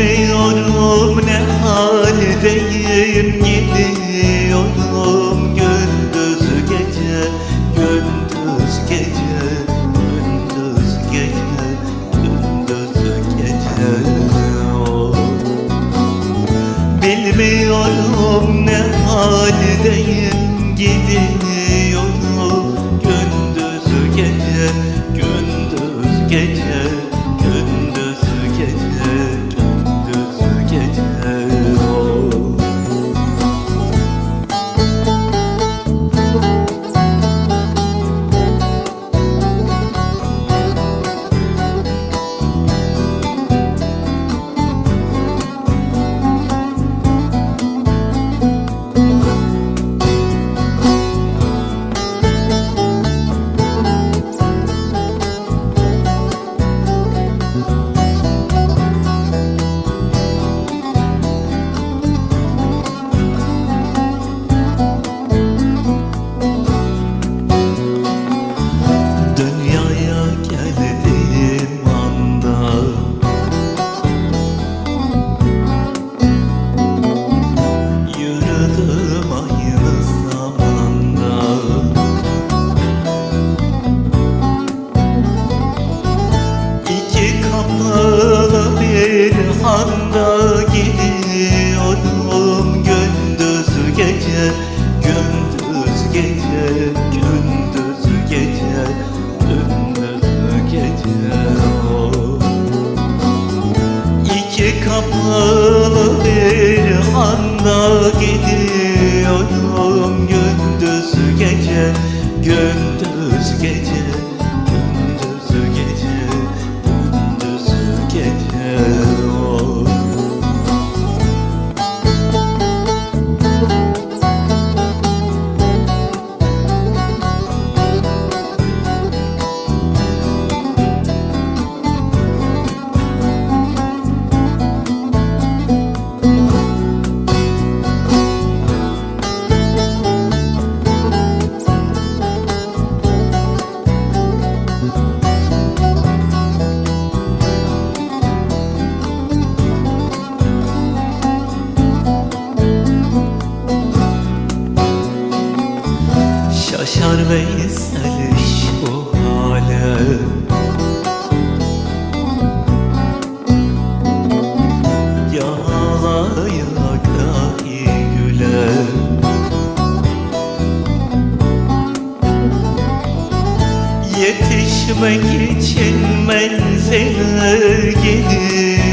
Bilmiyorum ne haldeyim Gidiyorum gündüz gece Gündüz gece Gündüz gece Gündüz gece oh. Bilmiyorum ne haldeyim Gidiyorum bir handa gidiyorum gündüz gece Gündüz gece, gündüz gece, gündüz gece oh. İki kapalı bir handa gidiyorum gündüz gece Gündüz gece Şaşar Veysel şu hale. Yağlaya gahi güle. Yetişmek için menzile gidiyorum